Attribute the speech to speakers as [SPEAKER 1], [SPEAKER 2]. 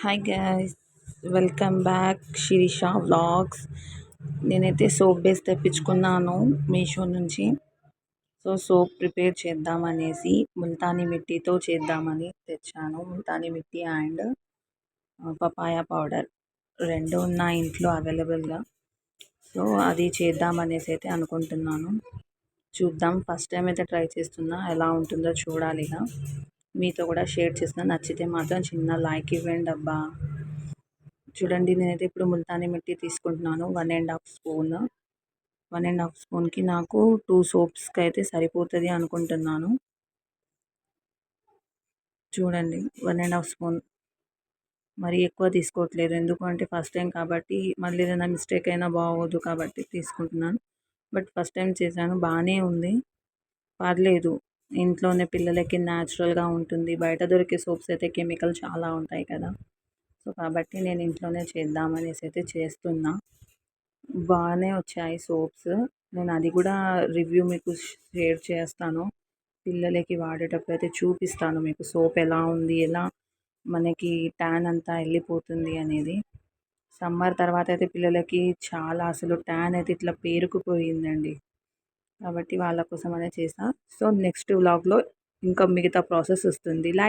[SPEAKER 1] Hi guys welcome back Shirisha vlogs నేనైతే soap base తెప్పించుకున్నాను మీషో నుంచి. సో సోప్ ప్రిపేర్ చేద్దామనేసి ముల్తానీ మిట్టితో చేద్దామని తెచ్చాను. Multani mitti and papaya powder రెండు ఉన్న ఇంట్లో అవైలబుల్గా. సో అది చేద్దామనేసి అయితే అనుకుంటున్నాను. చూద్దాం. ఫస్ట్ టైం అయితే ట్రై చేస్తున్నా. ఎలా ఉంటుందో చూడాలిగా. మీతో కూడా షేర్ చేసిన నచ్చితే మాత్రం చిన్న లైక్ ఇవ్వండి అబ్బా. చూడండి నేనైతే ఇప్పుడు ముల్తానీ మిట్టి తీసుకుంటున్నాను. One and half spoon one and half స్పూన్కి నాకు టూ సోప్స్కి అయితే సరిపోతుంది అనుకుంటున్నాను. చూడండి వన్ అండ్ హాఫ్ స్పూన్ మరి ఎక్కువ తీసుకోవట్లేదు. ఎందుకంటే ఫస్ట్ టైం కాబట్టి మళ్ళీ ఏదైనా మిస్టేక్ అయినా బాగోదు కాబట్టి తీసుకుంటున్నాను. బట్ ఫస్ట్ టైం చేశాను బాగానే ఉంది. పర్లేదు. ఇంట్లోనే పిల్లలకి న్యాచురల్గా ఉంటుంది. బయట దొరికే సోప్స్ అయితే కెమికల్ చాలా ఉంటాయి కదా. సో కాబట్టి నేను ఇంట్లోనే చేద్దామనేసి అయితే చేస్తున్నా. బాగానే వచ్చాయి సోప్స్. నేను అది కూడా రివ్యూ మీకు షేర్ చేస్తాను. పిల్లలకి వాడేటప్పుడు అయితే చూపిస్తాను మీకు సోప్ ఎలా ఉంది ఎలా మనకి ట్యాన్ అంతా వెళ్ళిపోతుంది అనేది. సమ్మర్ తర్వాత అయితే పిల్లలకి చాలా అసలు ట్యాన్ అయితే ఇట్లా పేరుకుపోయిందండి. కాబట్టి వాళ్ళ కోసం అనే చేసా సో నెక్స్ట్ వ్లాగ్లో ఇంకా మిగతా ప్రాసెస్ వస్తుంది. లైక్